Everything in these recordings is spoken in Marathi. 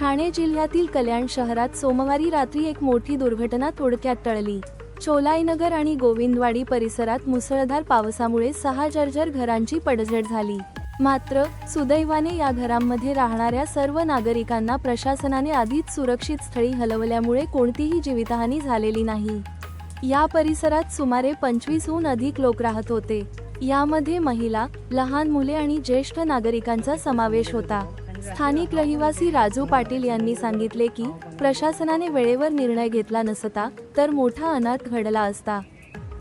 ठाणे जिल्ह्यातील कल्याण शहरात सोमवारी रात्री एक मोठी दुर्घटना थोडक्यात टळली. चोलाईनगर आणि गोविंदवाडी परिसरात मुसळधार पावसामुळे सहा जर्जर घरांची पडझड झाली. मात्र सुदैवाने या घरांमध्ये राहणाऱ्या सर्व नागरिकांना प्रशासनाने आधीच सुरक्षित स्थळी हलवल्यामुळे कोणतीही जीवितहानी झालेली नाही. या परिसरात सुमारे पंचवीसहून अधिक लोक राहत होते. यामध्ये महिला लहान मुले आणि ज्येष्ठ नागरिकांचा समावेश होता. स्थानिक रहिवासी राजू पाटील यांनी सांगितले की प्रशासनाने वेळेवर निर्णय घेतला नसता तर मोठा अनाथ घडला असता.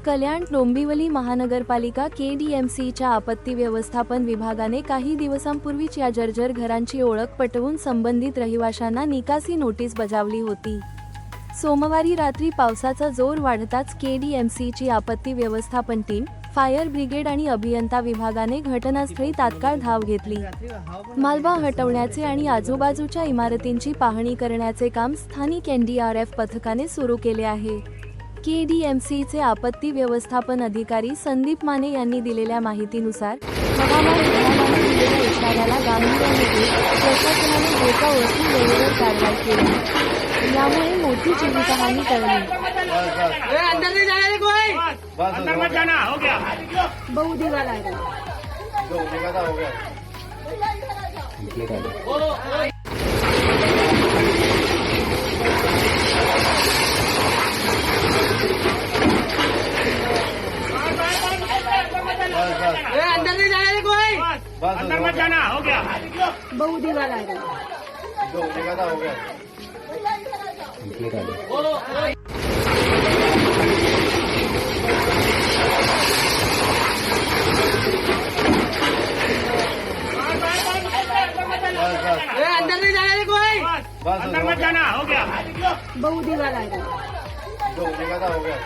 कल्याण डोंबिवली महानगरपालिका के डी एम सीच्या आपत्ती व्यवस्थापन विभागाने काही दिवसांपूर्वीच या जर्जर घरांची ओळख पटवून संबंधित रहिवाशांना निकासी नोटीस बजावली होती. सोमवारी रात्री पावसाचा जोर वाढताच के डी एम सीची आपत्ती व्यवस्थापन टीम फायर ब्रिगेड आणि अभियंता विभागाने घटनास्थळी तात्काळ धाव घेतली. मालवा हटवण्याचे आणि आजूबाजूच्या इमारतींची पाहणी करण्याचे काम स्थानिक एनडीआरएफ पथकाने सुरू केले आहे. के डी एम सीचे आपत्ती व्यवस्थापन अधिकारी संदीप माने यांनी दिलेल्या माहितीनुसार हवामान विभागाने दिलेल्या इशाऱ्याला गांभीर्याने प्रशासनाने धोका ओळखून वेळेवर कारवाई केली. यामुळे मोठी जीवितहानी टळली. अंदर मत जाना हो गया. बहु दीवार आहे. जो होने का था हो गया अंदर नहीं जाना बस अंदर मत जाना हो गया. बहु दीवार आहे. जो होने का था हो गया अंदर नहीं जाना रे कोई बस अंदर मत जाना हो गया बहु दीवार आहे जो होने का था हो गया